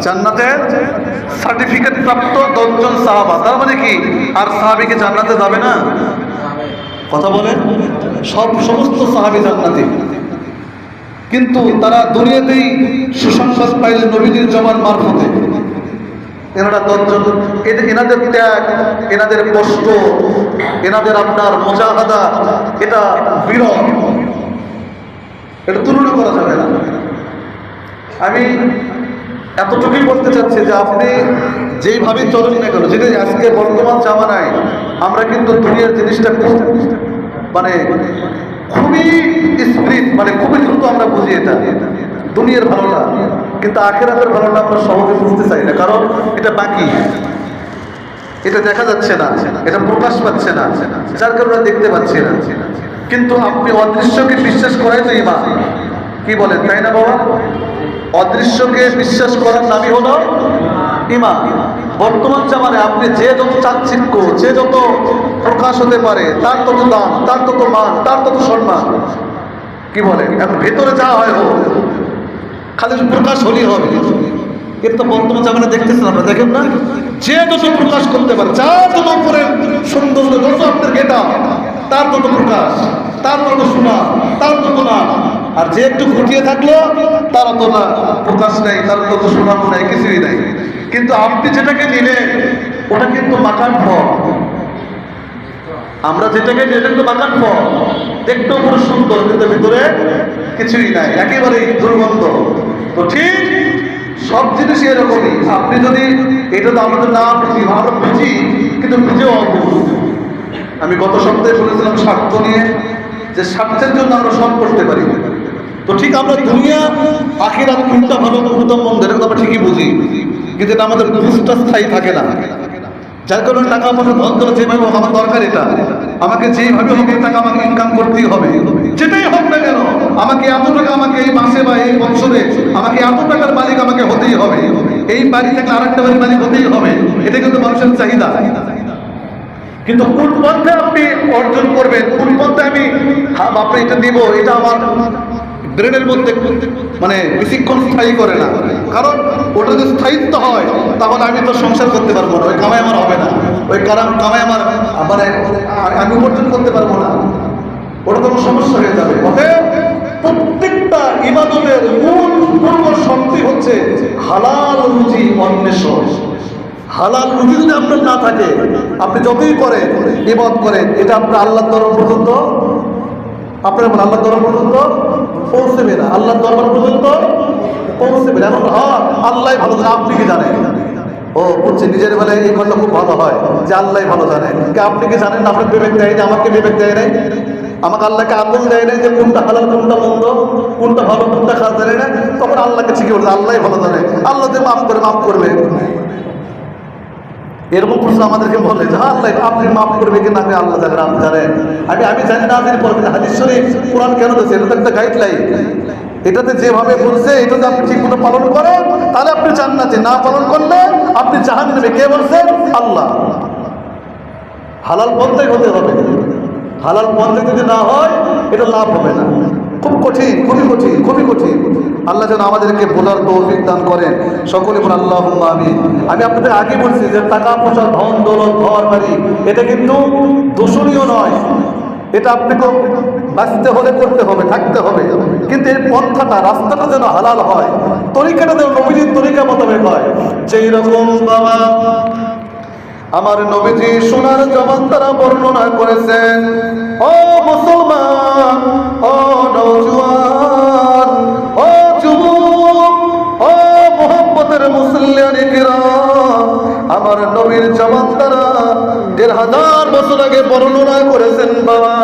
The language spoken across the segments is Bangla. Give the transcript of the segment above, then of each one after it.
জান্নাতের সার্টিফিকেট প্রাপ্ত দশজন সাহাবা, তার মানে কি? আর সাহাবিকে জান্নাতে যাবে না? কথা বলেন, সব সমস্ত সাহাবি জান্নাতি। কিন্তু তারা দুনিয়াতেই সুসংবাদ পাইলেন নবীজির জমান মারফতে। এনারা দশজন এনাদের ত্যাগ, এনাদের কষ্ট, এনাদের আপনার মোজাহাদা, এটা বিরল। এটা তুলনা করা যাবে না। আমি এতটুকুই বলতে চাচ্ছে যে আপনি যেইভাবে চলেন না কেন যদি আজকে বর্তমান জামানায় আমরা কিন্তু দুনিয়ার জিনিসটা খুব মানে খুবই স্প্রিট মানে খুবই দ্রুত আমরা বুঝি এটা। দুনিয়ার ভালোটা, কিন্তু আখেরাতের ভালোটা আমরা সহজে বুঝতে চাই না, কারণ এটা বাকি। এটা দেখা যাচ্ছে না, এটা প্রকাশ পাচ্ছে না, যার কারণে দেখতে পাচ্ছি না। কিন্তু আপনি অদৃশ্যকে বিশ্বাস করাই তো ইমান। কি বলেন, তাই না বাবা? অদৃশ্যকে বিশ্বাস করার নামই হলো ইমান। বর্তমান জামানে আপনি যে যত চাকচিক্য, যে যত প্রকাশ হতে পারে, তার তত দাম, তার তত মান, তার তত সম্মান। কি বলে এখন ভেতরে যা হয় হোক, খালি প্রকাশ হলেই হবে। এর তো বর্তমান জামানে দেখতেছেন আমরা দেখেন না? যে যত প্রকাশ করতে পারে, যা যত উপরে সুন্দর যত আপনার গেটা তার তত প্রকাশ, তার তত শোনা তার তত না আর যে একটু ঘুটিয়ে থাকল, তার অত না প্রকাশ নেই, তার তত সুনাম নেই, কিছুই নাই। কিন্তু আপনি যেটাকে নিলেন ওটা কিন্তু মাখান ফল। আমরা যেটাকে এটা কিন্তু মাখান ফল। দেখতেও পুরো সুন্দর, কিন্তু ভিতরে কিছুই নাই, একেবারেই দুর্গন্ধ। তো ঠিক সব জিনিসই এরকমই। আপনি যদি এটা তো আমাদের না বুঝি আমরা বুঝি কিন্তু বুঝেও অবুঝ আমি গত সপ্তাহে বলেছিলাম স্বার্থ নিয়ে, যে স্বার্থের জন্য আমরা সব করতে পারি। তো ঠিক আমরা দুনিয়া, আখিরাত কোনটা ভালো কোনটা মন্দ এটা আমরা ঠিকই বুঝি। কিন্তু এটা আমাদের বুঝটা স্থায়ী থাকে না। যার কারণে টাকা পয়সা ধন করে যেভাবে আমার দরকার এটা। আমাকে যেভাবে হোক টাকা আমাকে ইনকাম করতেই হবে। যেটাই হোক না কেন, আমাকে এত টাকা আমাকে এই মাসে বা এই বছরে, আমাকে এত টাকার মালিক আমাকে হতেই হবে। এই বাড়ি থেকে আরেকটা বাড়ির মালিক হতেই হবে। এটা কিন্তু মানুষের চাহিদা। কিন্তু কোন পথে আপনি অর্জন করবেন? কোন পথে আমি হ্যাঁ আপনি এটা দিব এটা আমার ব্রেনের মধ্যে মানে বেশিক্ষণ স্থায়ী করে না। কারণ ওটা যদি স্থায়িত্ব হয়, তাহলে আমি তো সংসার করতে পারব না। ওই কামাই আমার হবে না। ওই কারণ কামাই আমার মানে আমি উপার্জন করতে পারব না। ওটা আমার সমস্যা হয়ে যাবে। অতএব প্রত্যেকটা ইবাদতের মূল পূর্ব শক্তি হচ্ছে হালাল রুজি অন্বেষণ। হালাল রুজি যদি আপনার না থাকে, আপনি যতই করেন ইবাদ করেন, এটা আপনার আল্লাহ তরফ পর্যন্ত আপনার আল্লাহ দরবার পর্যন্ত পৌঁছবে না। আল্লাহ দরবার পর্যন্ত পৌঁছবে না। এখন হ্যাঁ আল্লাহ ভালো জানে, আপনি কি জানেন? ও, বলছে, নিজের বেলায় এই কথা খুব ভালো হয় যে আল্লাহ ভালো জানেন কি আপনি কি জানেন? আপনার বিবেক দেয় না আমাকে বিবেক দেয় নাই। আমাকে আল্লাহকে আকল দেয় নাই যে কোনটা হালাল, কোনটা মন্দ, কোনটা ভালো, কোনটা খারাপ জানে না। তখন আল্লাহকে ঠিকই বলছে আল্লাহ ভালো জানে। আল্লাহ যে মাফ করে, মাফ করবে। এরকম প্রশ্ন আমাদেরকে বলে যে হ্যাঁ আল্লাহ, আপনি মাফ করবে কিনা? আমি আল্লাহ জানেন, আপনি জানেন। আমি আমি জানি না, আপনি পড়বেন হাদিস শরীফ, কোরআন কেন দিয়েছে এটা তো একটা গাইডলাইন এটাতে যেভাবে বলছে, এটা যদি আপনি ঠিক মতো পালন করেন, তাহলে আপনি জান্নাতে না পালন করলে আপনি জাহান নেবে কে বলছেন আল্লাহ। হালাল পন্থাই হতে হবে। হালাল পন্থায় যদি না হয়, এটা লাভ হবে না। খুব কঠিন, খুবই কঠিন খুবই কঠিন। আল্লাহ যেন আমাদেরকে বলার তৌফিক দান করেন। সকলে বলে আল্লাহ আমি আমি আপনাদের আগে বলছি যে টাকা পয়সা, ধন, দৌলত, ঘর, বাড়ি, এটা কিন্তু দূষণীয় নয়। এটা আপনাকে বাঁচতে হলে করতে হবে, থাকতে হবে। কিন্তু এই পন্থাটা, রাস্তাটা যেন হালাল হয়, তরিকাটা যেন নবীজির তরিকা মোতাবেক হয়। সেই রকম বাবা, আমার নবীজি সোনার জবান তারা বর্ণনা করেছেন, ও মুসলমান, ও নৌজওয়ান আমার নবীর জবান তারা দেড় হাজার বছর আগে বর্ণনা করেছেন বাবা,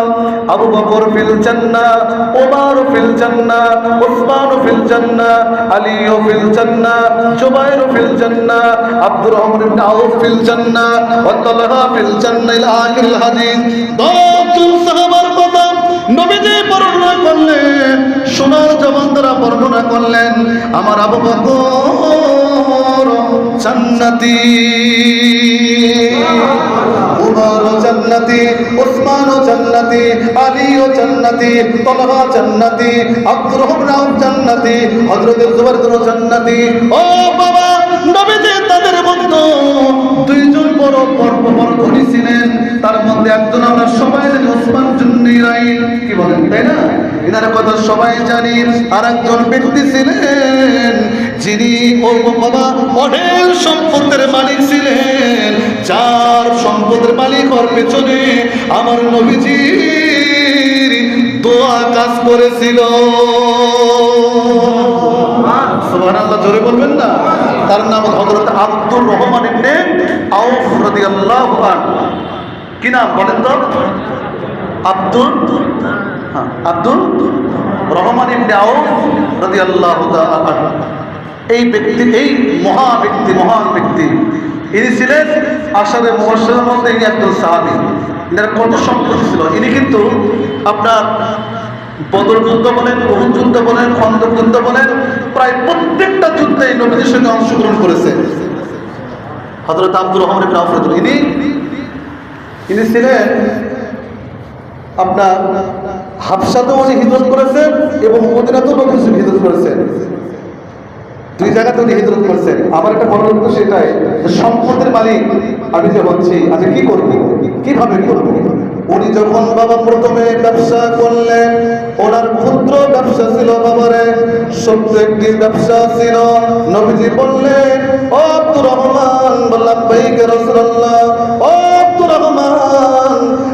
আবু বকর ফিল জান্নাহ, ওমর ফিল জান্নাহ উসমান ফিল জান্নাহ আলী ফিল জান্নাহ, জুবাইর ফিল জান্নাহ, আব্দুর রহমান ইবনে আউফ ফিল জান্নাহ, ওয়া তালহা ইলা আখির হাদিস। দশজন সাহাবার কথা নবীজি বর্ণনা করলেন, সোনার জবান দ্বারা বর্ণনা করলেন, আমার আবু বকর জান্নাতি। উমর জান্নাতি উসমান জান্নাতি আলী জান্নাতি, তলহা জান্নাতি, আব্দুর রহমান জান্নাতি, হযরত জুবাইর জান্নাতি। ও বাবা তো দুইজন বড় পর্ব বড় ধনী ছিলেন তার মধ্যে একজন আমরা সবাই ওসমান জুন্নিরাইন কি বলেন, তাই না? এনার কথা সবাই জানি আর একজন ব্যক্তি ছিলেন যিনি ওর বাবা সম্পদের মালিক ছিলেন। যার সম্পদের মালিক ওর পেছনে আমার নবীজির দোয়া কাজ করেছিল। জোরে বলবেন না? তার নাম হযরত আব্দুর রহমান ইবনে আউফ কি নাম বলেন তো? আব্দুল হ্যাঁ আব্দুল রহমান রাদিয়াল্লাহু তাআলা আনহু। এই ব্যক্তি, এই মহা ব্যক্তি, মহান ব্যক্তি, ইনি ছিলেন আসাদের মুবাশশিরের মধ্যে ইনি একজন সাহাবী। এনার কত সম্পত্তি ছিল? ইনি কিন্তু আপনার বদর যুদ্ধ বলেন বহু যুদ্ধ বলেন, খন্দক বলেন, প্রায় প্রত্যেকটা যুদ্ধে এই নবীদের সঙ্গে অংশগ্রহণ করেছে। হজরত আব্দুর রহমান ইবনে ইনি ইনি ছিলেন আপনার হাফসাতেও উনি হিজরত করেছেন এবং মদিনাতেও নবী হিজরত করেছেন। দুই জায়গাতে উনি হিজরত করছেন। আমার একটা বড় উদ্দেশ্য সেটাই যে সম্পদের মালিক আমি যে হচ্ছি, আমি কি করব? কীভাবে করব? উনি যখন বাবা প্রথমে ব্যবসা করলেন, ওনার ক্ষুদ্র ব্যবসা ছিল বাবারে, সত্য একটি ব্যবসা ছিল। নবীজি বললেন, ও আব্দুর রহমান, বললাম ভাইকে রসুল্লাহ ও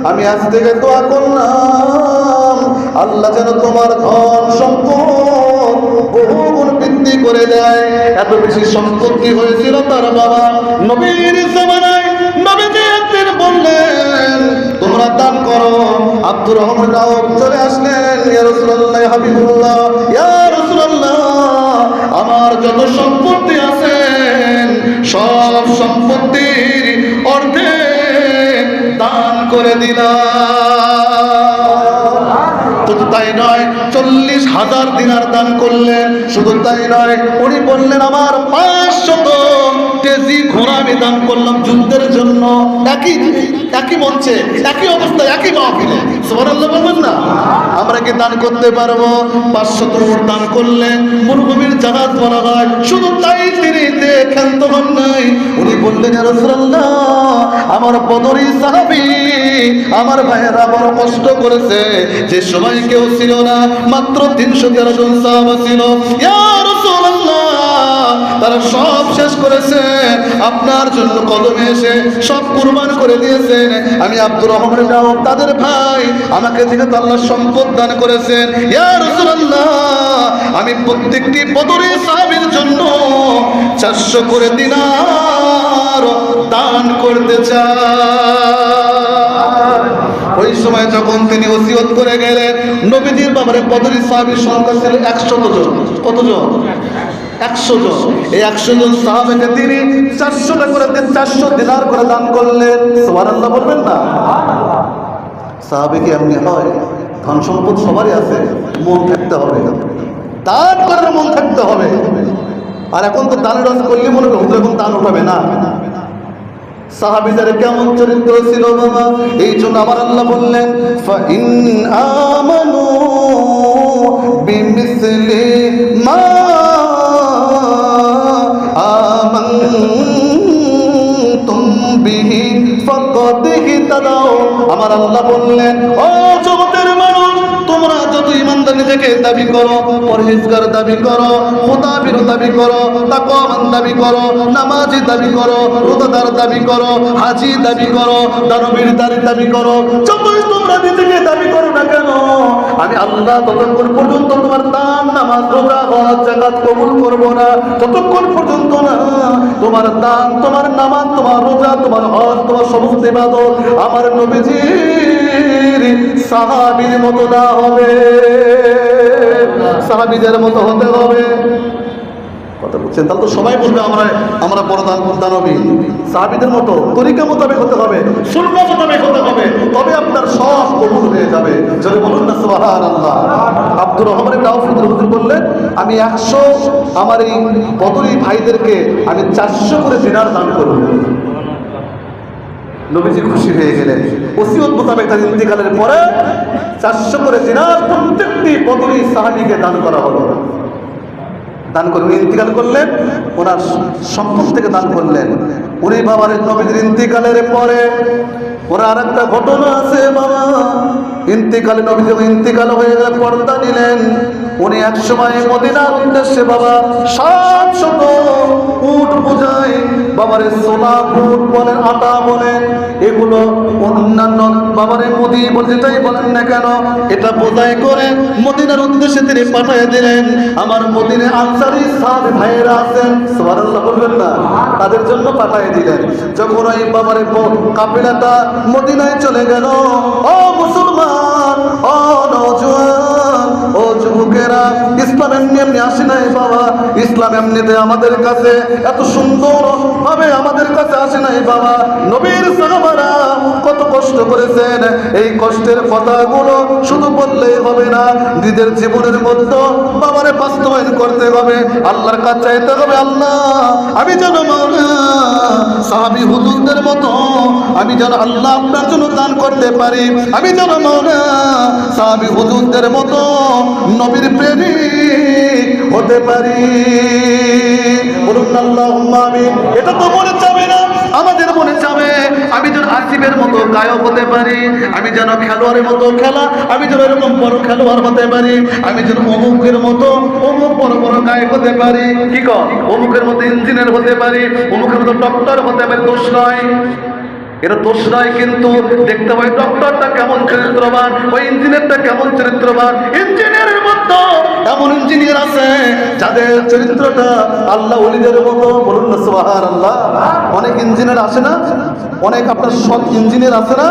আমি আজ থেকে দোয়া করলাম, আল্লাহ যেন তোমার ধন সম্পদ বহুগুণ বৃদ্ধি করে দেয়। এত বেশি সম্পত্তি হয়েছিল তার বাবা। নবীর জামানায় একদিন বললেন, তোমরা দান করো। আব্দুর রহমান রাও চলে আসলেন, ইয়া রাসূলুল্লাহ, হাবিবুল্লাহ, ইয়া রাসূলুল্লাহ, আমার যত সম্পত্তি আছে করে দিলাম। নয়, চল্লিশ হাজার দিনার দান করলেন। শুধু তাই নয়, উনি বললেন, আমার পাঁচশত তেজি ঘোড়া আমি দান করলাম যুদ্ধের জন্য, একই একই মঞ্চে, একই অবস্থায়, একই মাহফিলে। বলবেন না? আমরা কি দান করতে পারব? পাঁচশত উট দান করলেন মরুভূমির জাহাজ বলা হয়। শুধু তাই তিনি নাই। উনি বললেন, "ইয়া আমার বদরি সাহাবী, আমার ভাইয়েরা বড় কষ্ট করেছে। যে সময় কেউ ছিল না, মাত্র তিনশো তেরো জন সাহাবা ছিল। ইয়া তারা সব শেষ করেছে। আপনার জন্য কদমে এসে সব কুরবান করে দিয়েছেন। আমি আব্দুর রহমান ইবনে তাদের ভাই আমাকে যেহেতু আল্লাহ সম্পদ দান করেছেন। আমি প্রত্যেকটি বদরি সাহাবীর জন্য চারশো করে দিনার দান করতে চাই। ওই সময় যখন তিনি ওসিয়ত করে গেলেন, নবীজির বাবারে বদরি সাহাবীর সংখ্যা ছিল একশো জন। কতজন? একশো জন। এই একশো জন সাহাবেকে তিনি চারশোটা করে চারশো দিনার করে দান করলেন। সুবহানাল্লাহ বলবেন না? সাহাবে কি এমনি হয়? ধন সম্পদ সবারই আছে, মন থাকতে হবে। দান করার মন থাকতে হবে। আর এখন তো দানের রস করলে মনে করো এখন দান উঠাবে না। সাহাবিদের কেমন চরিত্র ছিল বাবা, এই জন্য আমার আল্লাহ বললেন আমানু বিমিসলি মা আমানতুম বিহি ফাকাদ ইহতাদাও আমার আল্লাহ বললেন ও নিজেকে দাবি করো, পরহেজগার দাবি করো খোদাবির দাবি করো, তাকওয়ামান দাবি করো, নামাজি দাবি করো, রোজাদার দাবি করো, হাজি দাবি করো দানবীর দারি দাবি করো। যতই তোমরা নিজেকে দাবি করো না কেন, আমি আল্লাহ ততক্ষণ পর্যন্ত তোমার দান, নামাজ, রোজা, হজ জাকাত কবুল করব না। ততক্ষণ পর্যন্ত না, তোমার দান, তোমার নামাজ, তোমার রোজা, তোমার হজ, তোমার সমস্ত ইবাদত আমার নবীজির সাহাবীর মতো না হবে, সাহাবীদের মতো হতে হবে। কথা বলছেন তাহলে তো সবাই বলবে আমরা আমরা বড় দান দানবী সাহাবীদের মতো, তরিকা মোতাবেক হতে হবে শূন্য মোতাবেক হতে হবে। তবে আপনার সব কবুল হয়ে যাবে। যদি বলুন না, সুবহানাল্লাহ। আব্দুর রহমান ইবনে আউফ হুজুর বললেন, আমি একশো, আমার এই বদরি ভাইদেরকে আমি চারশো করে দিনার দান করব। নবীজি খুশি হয়ে গেলেন। ওসিয়ত মোতাবেক তার ইন্তিকালের পরে চারশো করে দিনার প্রত্যেকটি পদবী সাহাবিকে দান করা হলো। দান করলেন ইন্তিকাল করলেন, ওনার সম্পদ থেকে দান করলেন। উনি বাবার নবীজির ইন্তিকালের পরে ওরা আর একটা ঘটনা আছে বাবা। ইন্তিকালে নবী যখন ইন্তিকাল হয়ে গেলে পর্দা নিলেন, উনি এক সময় মদিনার উদ্দেশ্যে, বাবা, সাত শত উট বোঝায় বাবারে সোনা উট বলেন, আটা বলেন, এগুলো অন্যান্য বাবারে মোদি যেটাই বলেন না কেন, এটা বোঝাই করে মদিনার উদ্দেশ্যে তিনি পাঠিয়ে দিলেন। আমার মদিনে আনসারি সাহাবী ভাইয়েরা আছেন, সুবহানাল্লাহ বলবেন না, তাদের জন্য পাঠিয়ে দিলেন। যখন ওই বাবারে কাফেলাটা মদিনায় চলে গেল, ও মুসলমান ও নওজোয়ান ও যুবকেরা, ইসলাম এমনি এমনি আসে নাই বাবা। ইসলাম এমনিতে আমাদের কাছে এত সুন্দর ভাবে আমাদের কাছে আসে নাই বাবা। নবীর সাহাবারা কত কষ্ট করেছেন। এই কষ্টের কথাগুলো শুধু বললেই হবে না, নিজের জীবনের মধ্যে বাবারে বাস্তবায়ন করতে হবে, আল্লাহর কাছে চাইতে হবে, আল্লাহ, আমি যেন সাহাবি হুজুরদের মতো, আমি যেন আল্লাহ আপনার জন্য দান করতে পারি, আমি যেন সাহাবি হুজুরদের মতো নবীর প্রেমিক হতে পারি। বলুন আল্লাহ আমি এটা তো মনে চাবে না, আমাদের মনে চাবে, আমি যেন আসিফের মতো গায়ক হতে পারি, আমি যেন খেলোয়াড়ের মতো খেলা, আমি যেন এরকম বড় খেলোয়াড় হতে পারি, আমি যেন অমুকের মতো, অমুক বড় বড় গায়ক হতে পারি। কি কর অমুকের মতো ইঞ্জিনিয়ার হতে পারি, অমুকের মতো ডক্টর হতে পারি, দোষ নয়। এটা দোষ নয় কিন্তু দেখতে পাই ডক্টরটা কেমন চরিত্রবান, ওই ইঞ্জিনিয়ারটা কেমন চরিত্রবান? ইঞ্জিনিয়ারের মতো এমন ইঞ্জিনিয়ার আছে যাদের চরিত্রটা আল্লাহ ওলিদের মতো। বলুন না সুবাহার আল্লাহ অনেক ইঞ্জিনিয়ার আছে না? অনেক আপনার সৎ ইঞ্জিনিয়ার আছে না?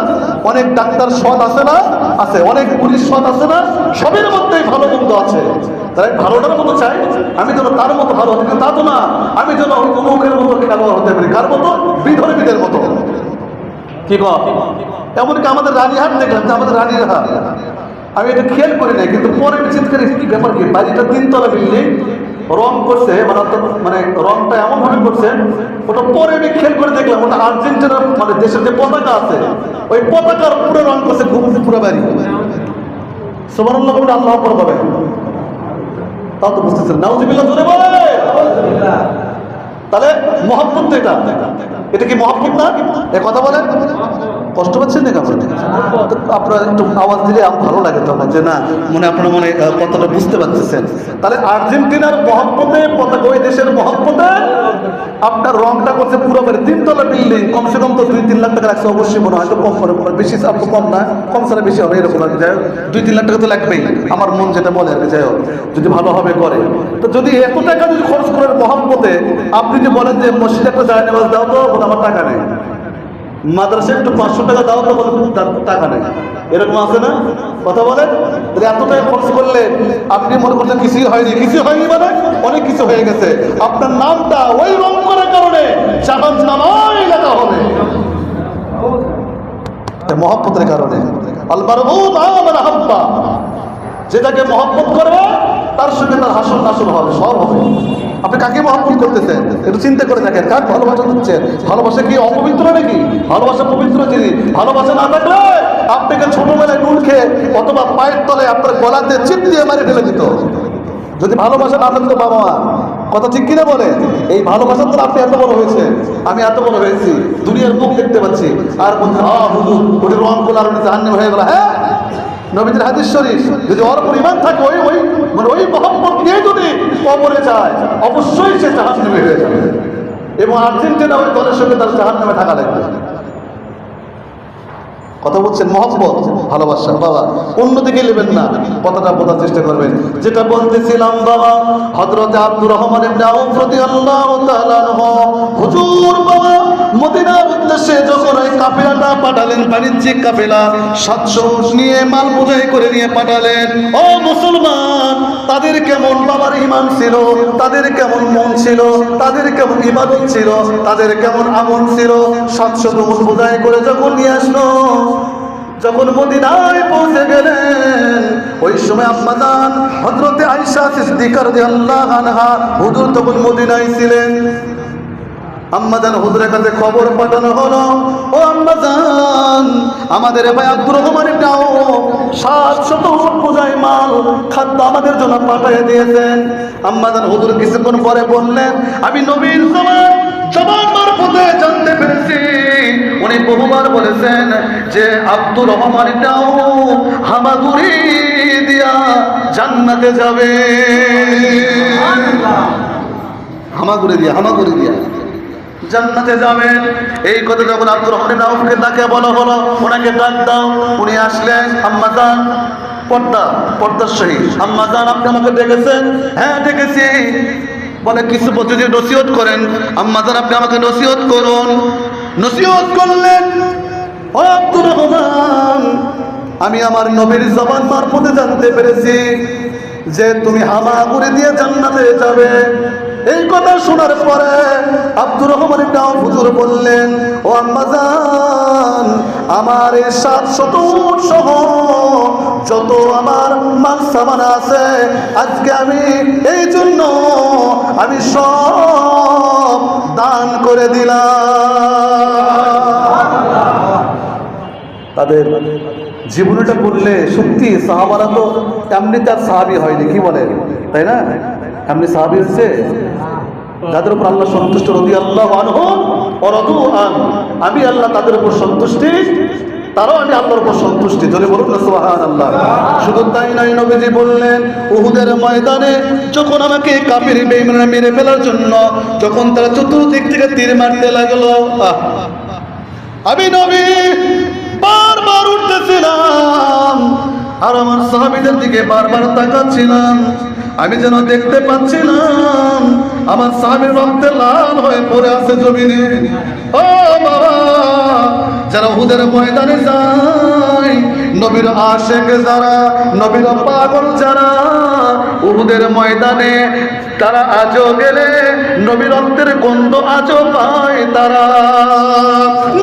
অনেক ডাক্তার সৎ আছে না? আছে। অনেক পুলিশ সৎ আছে না? সবের মধ্যেই ভালো মন্দ আছে। তাই ভালোটার মতো চাই আমি যেন তার মতো ভালো হতে তা তো না, আমি যেন অমুকের মতো খেলোয়াড় হতে পারি। কার মতো? বিধর্মীদের মতো। কি কর এমনকি আমাদের রানীহাট দেখলাম যে আমাদের রানীহাট। আমি এটা খেয়াল করি নাই, কিন্তু পরে আমি করি কি ব্যাপার কি, বাড়িটা তিনতলা বিল্ডিং, রং করছে মানে মানে রংটা এমন ভাবে করছে, ওটা পরে আমি খেয়াল করে দেখলাম, ওটা আর্জেন্টিনার মানে দেশের যে পতাকা আছে, ওই পতাকার পুরো রং করছে ঘুম পুরো বাড়ি। সবার আল্লাহ পর হবে তাও তো বুঝতেছেন নাউজিবিল্লাহ, জোরে বলে তাহলে মহাপুত্র এটা। এটা কি মহব্বত না? এ কথা বলেন। কষ্ট পাচ্ছেন আপনারা? তো আপনারা একটু আওয়াজ দিলে ভালো লাগে তখন যে না, মনে আপনার মনে কথাটা বুঝতে পারতেছেন। তাহলে আর্জেন্টিনার মহব্বতে, পতাকা ওই দেশের মহব্বতে আপনার রংটা করছে পুরো মানে তিনতলা বিল্ডিং কমসে কম তো দুই তিন লাখ টাকা লাগছে, অবশ্যই মনে হয়। কম করে। বেশি তো কম না, কম ছাড়া বেশি হবে এরকম আর যাই দুই তিন লাখ টাকা তো লাগবেই। আমার মন যেটা বলে আর যাই হোক, যদি ভালোভাবে করে। তো যদি এত টাকা যদি খরচ করেন মহব্বতে, আপনি যে বলেন যে মসজিদে একটা যায় নেওয়াজ দাও তো আমার টাকা নেই। মাদ্রাসায় একটু পাঁচশো টাকা দাও তো টাকা নেই। এরকম আছে না? কথা বলেন? তাহলে এত টাকা খরচ করলে আপনি মনে করছেন কিছুই হয়নি। কিছু হয়নি মানে অনেক কিছু হয়ে গেছে। আপনার নামটা ওই রং করার কারণে নামাই লেখা হবে। মহব্বতের কারণে। হাব্বা যেটাকে মহব্বত করবে, তার সঙ্গে তার হাসন নাসন হবে সব হবে। আপনি কাকে মহব্বত করতেছেন? একটু চিন্তা করে দেখেন, কার ভালোবাসা দিচ্ছেন? ভালোবাসা কি অপবিত্র নাকি? ভালোবাসা পবিত্র জিনিস ভালোবাসা না থাকলে আপনাকে ছোটবেলায় নুন খেয়ে অথবা পায়ের তলে আপনার গলাতে চিপ দিয়ে মারি ফেলে দিত। যদি ভালোবাসা না থাকতো বাবা মা, কথা ঠিক কিনা বলে? এই ভালোবাসার তো আপনি এত বড় হয়েছে আমি এত বড় হয়েছি, দুনিয়ার মুখ দেখতে পাচ্ছি। আর বলছে হুজুর, ওটি রং কোলার জাহান্নাম হয়ে গেল। হ্যাঁ? নবীদের হাদিস শরীফ, যদি ওর পরিমাণ থাকে, ওই ওই মানে ওই মহব্বত নিয়ে যদি কবরে যায়, অবশ্যই সে জাহান নেমে হয়ে যাবে। এবং আর্জেন্টিনা ওই দলের সঙ্গে তার জাহান নেমে থাকা লাগবে। কথা বলছেন মহব্বত, ভালোবাসা। বাবা অন্যদিকে নেবেন না? কথাটা বোঝার চেষ্টা করবেন। যেটা বলতেছিলাম বাবা, হযরতে আব্দুর রহমান ইবনে আউফ রাদিয়াল্লাহু তাআলা আনহু, হুজুর বাবা, মদিনার উদ্দেশ্যে যখন ওই কাফেলাটা পাঠালেন, বাণিজ্যিক কাফেলা, সাতশো নিয়ে মাল বোঝাই করে নিয়ে পাঠালেন। ও মুসলমান, তাদের কেমন বাবার ইমান ছিল? তাদের কেমন মন ছিল? তাদের কেমন ইবাদত ছিল? তাদের কেমন আমল ছিল? সাতশো বোঝাই করে যখন নিয়ে আসলো যখন মদিনায় পৌঁছে গেলেন, ওই সময় আম্মাদান হজরতে আইসা সিদ্দিকা রাদিয়াল্লাহু আনহা হুজুর তখন মদিনায় ছিলেন। আম্মাদান হুজুরের কাছে খবর পাঠানো হলো, ও আম্মাদান আমাদের ভাই আব্দুর রহমান আউফ সাত শত বোঝাই মাল, খাদ্য আমাদের জন্য পাঠিয়ে দিয়েছেন। আম্মাদান হুজুর কিছুক্ষণ পরে বললেন, আমি নবীর জমান জবান মারফতে জানতে উনি বহুবার বলেছেন যে আব্দুর রহমানটাও হামাগুড়ি দিয়া জান্নাতে যাবে। হামাগুড়ি দিয়া হামাগুড়ি দিয়া। জান্নাতে যাবেন এই কথা যখন আব্দুর রহমান রাউফকে তাকে বলা হলো ওনাকে ডাক দাও। উনি আসলেন আম্মাজান পর্দা পর্দার সহিত। আম্মাজান আপনি আমাকে ডেকেছেন? হ্যাঁ ডেকেছি। বলে কিছু প্রতিদিন নসিহত করেন। আম্মাজান আপনি আমাকে নসিহত করুন। নসিহত করলেন আমি আমার নবীর জবান মারফতে জানতে পেরেছি যে তুমি হামা করে দিয়ে জান্নাতে যাবে। এই কথা শোনার পরে আব্দুর রহমান ইবনে আউফ হুজুর বললেন, ও আম্মাজান আমার এই সাত শত সহ যত আমার মাল সামান আছে, আজকে আমি এই জন্য আমি সব দান করে দিলাম। তাদের জীবনটা পড়লে সত্যি সাহাবারা তো এমনি তার সাহাবি হয়নি, কি বলেন? তাই না? এমনি সাহাবি হচ্ছে যাদের উপর আল্লাহ সন্তুষ্ট রদি আল্লাহ আন। আমি আল্লাহ তাদের উপর সন্তুষ্টি, তারাও আমি আল্লাহর উপর সন্তুষ্টি। ধরে বলুন আল্লাহ শুধু তাই নাই নবীজি বললেন, উহুদের ময়দানে যখন আমাকে কাফির বেঈমানরা মেরে ফেলার জন্য, যখন তারা চতুর্দিক থেকে তীর মারতে লাগল আমি নবী বারবার উঠতেছিলাম, আর আমার সাহাবিদের দিকে বারবার তাকাচ্ছিলাম। আমি যেন দেখতে পাচ্ছিলাম, আমার সাহাবির রক্তে লাল হয়ে পড়ে আছে জমিনে। ও বাবা যারা হুদের ময়দানে যায়, নবীর আশেক যারা, নবীর পাগল যারা, উহুদের ময়দানে তারা আজও গেলে, নবীর রক্তের গন্ধ আজও পায় তারা।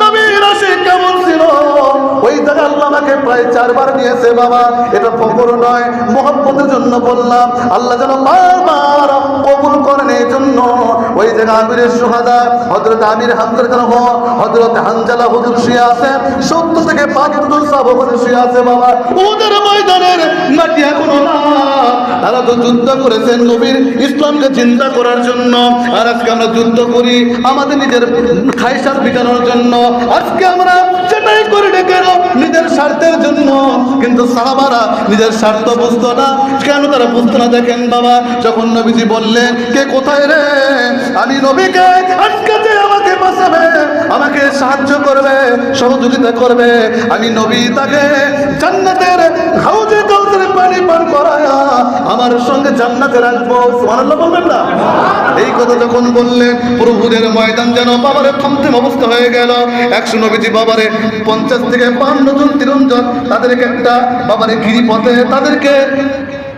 নবীর আশেক কেমন ছিল? ওই জায়গায় আল্লাহ আমাকে প্রায় চারবার নিয়েছে বাবা। এটা ফকর নয় মোহাম্মতের জন্য বললাম। আল্লাহ যেন বারবার কবুল করেন এই জন্য। ওই জায়গায় আমিরের সুহাদা হজরত আমির হামজার যেন হজরত হানজালা হুজুর শুয়ে আছে, সত্তর থেকে বাহাত্তর সাহাবাদের শুয়ে আছে, বাবা। ওদের ময়দানের মাটি এখনও না। তারা তো যুদ্ধ করেছেন নবীর ইসলামকে চিন্তা করার জন্য। আর আজকে আমরা যুদ্ধ করি আমাদের নিজের খাইসার বিটানোর জন্য। আজকে আমরা সেটাই করি কেন নিজের স্বার্থের জন্য। কিন্তু সাহাবারা নিজের স্বার্থ বুঝতো না। কেন তারা বুঝতো না? দেখেন বাবা, যখন নবীজি বললেন, কে কোথায় রে? আমি নবীকে আজকে যে আমাকে বাঁচাবে, আমাকে সাহায্য করবে, সহযোগিতা করবে, আমি নবী তাকে জান্নাতের হাউজে কাউজের পানি পান করায়া আমার সঙ্গে জান্নাতে রাখব সুবহানাল্লাহ বলবেন না? এই কথা যখন বললেন প্রভুদের ময়দান যেন বাবারে থমথম অবস্থা হয়ে গেল। একশো নবীজি বাবারে, পঞ্চাশ থেকে বান্ন জন তিরঞ্জন, তাদেরকে একটা বাবারে গিরিপথে তাদেরকে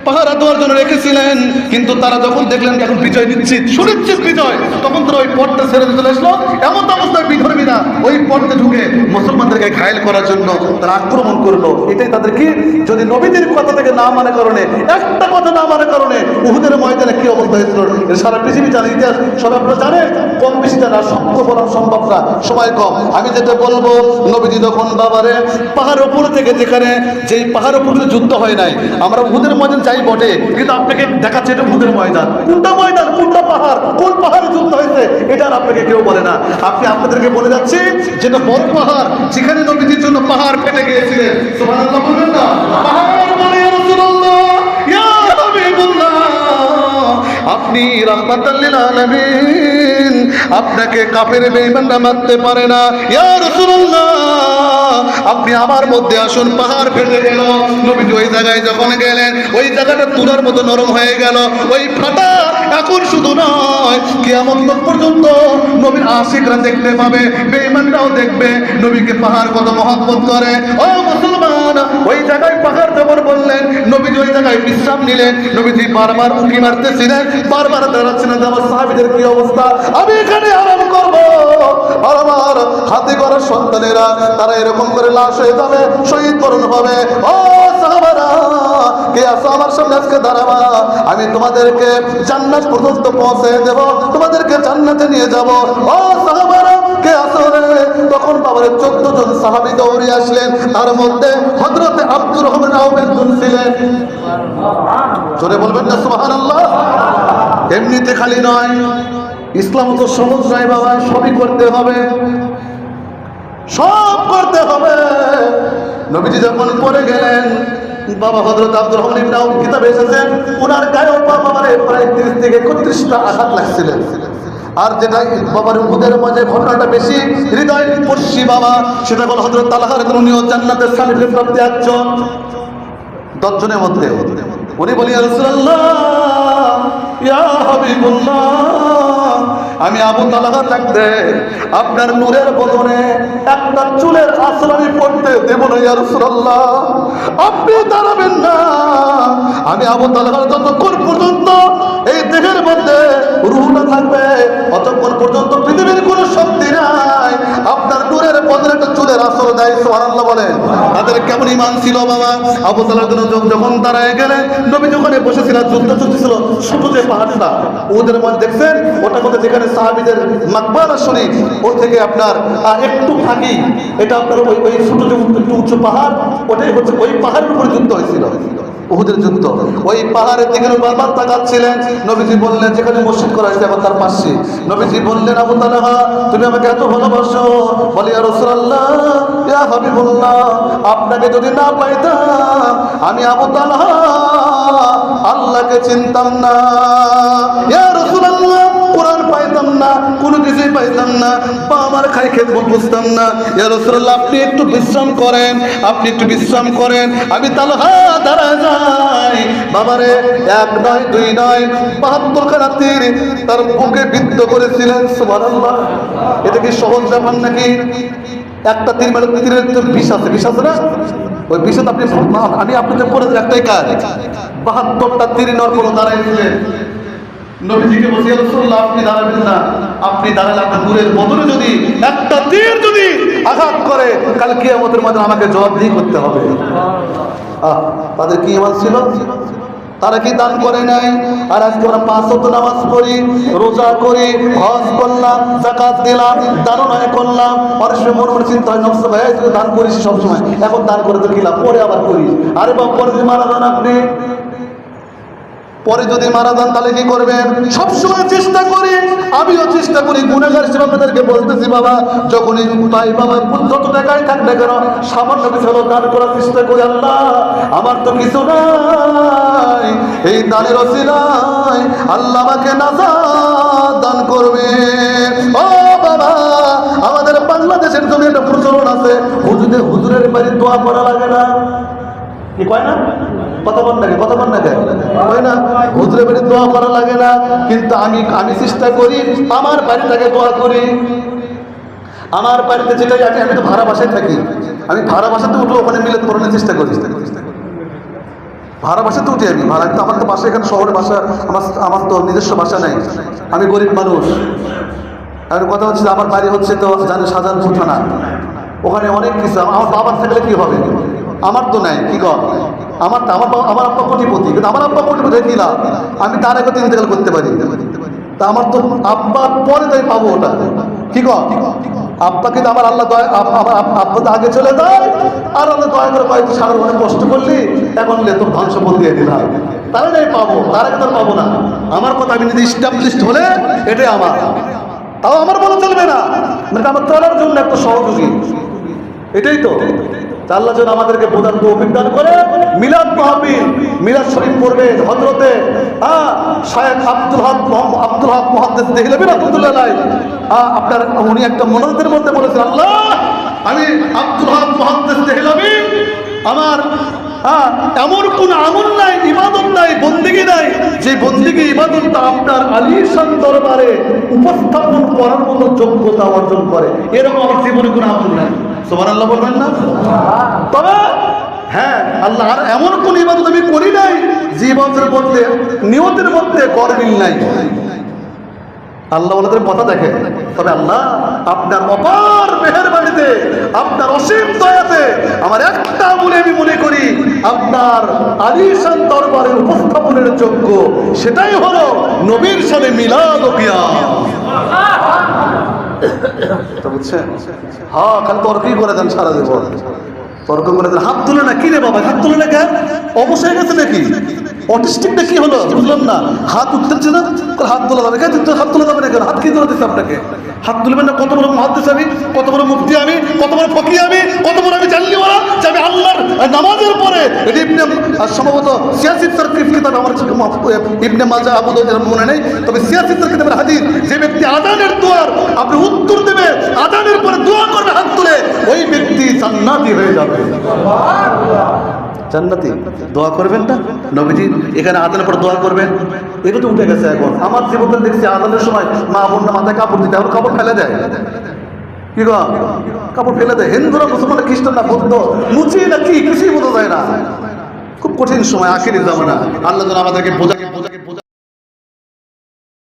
পাহারা দেওয়ার জন্য রেখেছিলেন। কিন্তু তারা যখন দেখলেন এখন বিজয় নিশ্চিত, সুনিশ্চিত বিজয়, তখন তারা ওই পথটা ছেড়ে চলে আসলো। এমন অবস্থায় বিধর্মীরা ওই পথে ঢুকে মুসলমানদেরকে ঘায়ল করার জন্য তারা আক্রমণ করল। এটাই তাদের কি যদি নবীদের কথা থেকে না মানে কারণে, একটা কথা না মানে কারণে উহুদের ময়দানে কি অবস্থা হয়েছিল? সারা পৃথিবী জানে, ইতিহাস সবাই আপনারা জানেন। কম বেশি জানা সম্ভব না সময় কম। আমি যেটা বলব নবীজি যখন বাবারে পাহাড় উপর থেকে যেখানে যেই পাহাড় উপর যুদ্ধ হয় নাই, আমরা উহুদের ময়দান চাই বটে, কিন্তু আপনাকে দেখাচ্ছে এটা উহুদের ময়দান। কোনটা ময়দান, কোনটা পাহাড়, কোন পাহাড়ে যুদ্ধ হয়েছে, এটা আর আপনাকে কেউ বলে না। আপনি আপনাদেরকে বলে যাচ্ছি যেটা বড় পাহাড়, যেখানে নবীজির জন্য পাহাড় ফেটে গিয়েছিলেন সুবহানাল্লাহ বলবেন না? পাহাড় মানে আপনি রহমাতাল্লিল আলামিন। আপনাকে কাফের বেঈমানরা মারতে পারে না। ইয়া রাসূলুল্লাহ, আপনি আমার মধ্যে আসুন, পাহাড় ফেটে গেল নবী ওই জায়গায় যখন গেলেন, ওই জায়গাটা তুলার মতো নরম হয়ে গেল। ওই ফাটা এখন শুধু নয়, কিয়ামত লোক পর্যন্ত নবীর আশিকরা দেখতে পাবে, বেঈমানরাও দেখবে, নবীকে পাহাড় কত মহব্বত করে। ও মুসলমান, ওই জায়গায় পাহাড় যখন বললেন, নবীজি ওই জায়গায় বিশ্রাম নিলেন, নবীজি বারবার উঁকি মারতেছিলেন, বারবার দাঁড়াচ্ছিলেন আমার সাহাবিদের কি অবস্থা, আমি এখানে আরাম করব। আর আমার হাতে করা সন্তানেরা, তারা এরকম করে লাশ হয়ে যাবে, শহীদ বরণ হবে। ও সাহাবারা, কে আসো আমার সামনে আজকে দাঁড়াবা? আমি তোমাদেরকে জান্নাত পর্যন্ত পৌঁছে দেব। তোমাদেরকে জান্নাতে নিয়ে যাব। ও সাহাবারা, কে আসো রে তখন বাবার চোদ্দ জন সাহাবি দৌড়ে আসলেন। তার মধ্যে হজরতে আব্দুর রহমান আহমেদ ছিলেন। জোরে বলবেন না, সুবহানাল্লাহ। এমনিতে খালি নয়। ইসলাম তো সহজ নয় বাবা, সবই করতে হবে। সব করতে হবে। নবীজি যখন পড়ে গেলেন বাবা হজরত আব্দুর রহমান ইবনে আউফ কিতাবে এসেছেন ওনার গায়েও বাবারে প্রায় তিরিশ থেকে একত্রিশটা আঘাত লাগছিলেন আর যেটা বাবার উহুদের মাঝে ঘটনাটা বেশি হৃদয় পড়ছি বাবা, সেটা বল হজরত তালাহার উনিও জান্নাতের স্বামী প্রাপ্তি একজন দশজনের মধ্যে। উনি বলি রসুল্লাহ আমি আবু তালাহা থাকতে আপনার নূরের বদনে একটা চুলের আসলামি পড়তে দেব না, ইয়া আপনি দাঁড়াবেন না। আমি আবু তালাহার যতক্ষণ পর্যন্ত এই দেহের মধ্যে রুহটা থাকবে, অতক্ষণ পর্যন্ত পৃথিবীর কোনো শক্তি নাই। আপনার সুবহানাল্লাহ বলেন। তাদের কেমন ইমান ছিল ওদের দেখছেন? ওটা যেখানে থেকে আপনার একটু এটা আপনার ওই একটু উঁচু পাহাড়, ওটাই হচ্ছে ওই পাহাড়ের উপরে যুদ্ধ হয়েছিল। উহুদের যুদ্ধ। ওই পাহাড়ের দিকে বারবার তাকাচ্ছিলেন, নবীজি বললেন, যেখানে মসজিদ করা হয়েছে আবার তার পাশে। নবীজি বললেন, আবু তালাহা, তুমি আমাকে এত ভালোবাসো। বলি আর রসুল্লাহ ইয়া আপনাকে যদি না পাইতাম, আমি আবু তালাহা, আল্লাহকে চিনতাম না। ইয়া রাসূলুল্লাহ কোরআন পাইতাম না, কোনো কিছুই পাইতাম না বা আমার খাই খেত বুঝতাম না। ইয়া আপনি একটু বিশ্রাম করেন, আপনি একটু বিশ্রাম করেন, আমি তালহা দাঁড়া যাই। বাবারে, এক নয়, দুই নয়, বাহাত্তর খানা তীর বুকে বিদ্ধ করেছিলেন, সুবহানাল্লাহ। এটা কি সহজ ব্যাপার নাকি? একটা তিন মানে তীরের তো বিষ আছে বিষ আছে না? ওই বিষয় আপনি আমি আপনাদের দিই একটাই কাজ। বাহাত্তরটা তীর নর কোনো দাঁড়াইছিলেন নবীজিকে বসিয়ে রাসূলুল্লাহ, আপনি দাঁড়াবেন না। আপনি দাঁড়ালে আপনার দূরের বদলে যদি একটা তীর যদি আঘাত করে, কাল কিয়ামতের মধ্যে আমাকে জবাবদিহি করতে হবে। তাদের কি ইমান ছিল? তারা কি দান করে নাই? আর আজকে আমরা পাঁচ ওয়াক্ত নামাজ পড়ি, রোজা করি, হজ করলাম জাকাত দিলাম, দানও নয় করলাম। অনেক সময় মনে মনে চিন্তা হয় নকশা ভাই দান করিস সবসময়। এখন দান করে তো কিলাম পরে আবার করি। আরে বাবা পরে মারা যান আপনি। পরে যদি মারা যান তাহলে কি করবেন? সবসময় চেষ্টা করি, আমিও চেষ্টা করি গুণাগার আপনাদেরকে বলতেছি, বাবা, যখনই তাই বাবা যত টাকায় থাক না কেন, সামান্য কিছু হলো দান করার চেষ্টা করি, আল্লাহ, আমার তো কিছু নাই। এই দানের অসিলায় আল্লাহ আমাকে নাজাত দান করবে। ও বাবা, আমাদের বাংলাদেশের জন্য একটা প্রচলন আছে। হুজুরে হুজুরের বাড়ি দোয়া করা লাগে না। কি কয় না? লাগে না, কিন্তু আমি আমি চেষ্টা করি, আমার করি। আমার বাড়িতে যেটা আমি তো ভাড়া বাসায় থাকি। আমি ভাড়া বাসাতে উঠে ওখানে মিলে চেষ্টা করি। উঠি আমি, ভাড়া, আমার তো বাসা এখানে আমার আমার তো নিজস্ব বাসা নাই। আমি গরিব মানুষ। আর কথা হচ্ছে আমার বাড়ি হচ্ছে তো জানে থানা। ওখানে অনেক কিছু, আমার বাবার থাকলে কি হবে? আমার তো নাই, কি কর? আমার আমার আমার আব্বা কোটিপতি কিন্তু আমার আব্বা কোটিপতি দিলাম আমি তার আগে ইন্তেকাল করতে পারি। তা আমার তো আব্বার পরে তাই পাবো ওটা। কি আব্বা কিন্তু আমার আল্লাহ দয়া আমার আব্বা তো আগে চলে যায়। আর আল্লাহ দয়া করে কয়েক সারা অনেক কষ্ট করলি, এখন লে তোর ধ্বংস দিয়ে দিলাম। তারা নাই পাবো, তার তোর পাবো না। আমার কথা আমি যদি স্টাবলিশড হলে এটাই আমার। তাও আমার বলা চলবে না। মানে আমার চলার জন্য একটা সহযোগী। এটাই তা। আল্লাহ যেন আমাদেরকে প্রদান অভিজ্ঞান করে। মিলাদ মাহফিল, মিলাদ শরীফ পড়বে হজরতে হ্যাঁ শায়েখ আব্দুল হক আব্দুল হক মহাদ্দেশ রহমতুল্লাহ হ্যাঁ আপনার, উনি একটা মনোনতের মধ্যে বলেছেন, আল্লাহ, আমি আব্দুল হক মহাদ্দেশ দেহলবি আমার হ্যাঁ এমন কোন আমল নাই, ইবাদত নাই, বন্দিগি নাই, যে বন্দিগি ইবাদতটা আপনার আলিশান দরবারে উপস্থাপন করার মতো যোগ্যতা অর্জন করে। এরকম আমার জীবনে কোনো আমল নাই। সোমান আল্লাহ বলবেন না? তবে হ্যাঁ আল্লাহ আর এমন কোন ইবাদত আমি করি নাই যে ইবাদতের মধ্যে, নিয়তের মধ্যে গরমিল নাই। আল্লাহ ওনাদের কথা দেখে। তবে আল্লাহ আপনার অপার মেহেরবানিতে, আপনার অসীম দয়াতে, আমার একটা আমলে আমি মনে করি, আপনার আলিশান দরবারে উপস্থাপনের যোগ্য, সেটাই হলো নবীর সাথে মিলাদ ও। হ্যাঁ খালি তর্কই করে দেন সারা জীবন। তর্ক করে দেন। হাত তুলে না, কি রে বাবা, হাত তুলে না কেন? অবশ্যই গেছে নাকি? অটিস্টিকটা কি হলো? বুঝলাম না। হাত উঠতেছে না? হাত তোলা যাবে। কেন? হাত তোলা যাবে না কেন? হাত কি তোলা দিচ্ছে আপনাকে? হাত তুলবেন না? কত বড় মহাদ্দেশ আমি? কত বড় মুক্তি আমি? কত বড় ফকি আমি? কত বড় আমি জানলিওয়ালা যে আমি আল্লাহর নামাজের পরে? ইবনে সম্ভবত সিয়াসি তরকিব কিতাব আমার ইবনে মাজা, আবু দাউদের মনে নেই। তবে সিয়াসি তরকিবের হাদিস, যে ব্যক্তি আদানের দোয়ার আপনি উত্তর দেবে, আদানের পরে দোয়া করবে হাত তুলে, ওই ব্যক্তি জান্নাতি হয়ে যাবে। জান্নাতি, দোয়া করবেন না? নবীজি, এখানে আদানের পর দোয়া করবেন। এটা তো উঠে গেছে এখন। আমার জীবনে দেখছি আদানের সময় মা বোনরা মাথায় কাপড় দিতে, এখন কাপড় ফেলে দেয়। কি কাপড় ফেলে দেয়। হিন্দুরা মুসলমান খ্রিস্টান না বৌদ্ধ মুচি না কি কিছুই বোঝা যায় না। খুব কঠিন সময় আসেনি জামানা। আল্লাহ আমাদেরকে বোঝাকে বোঝা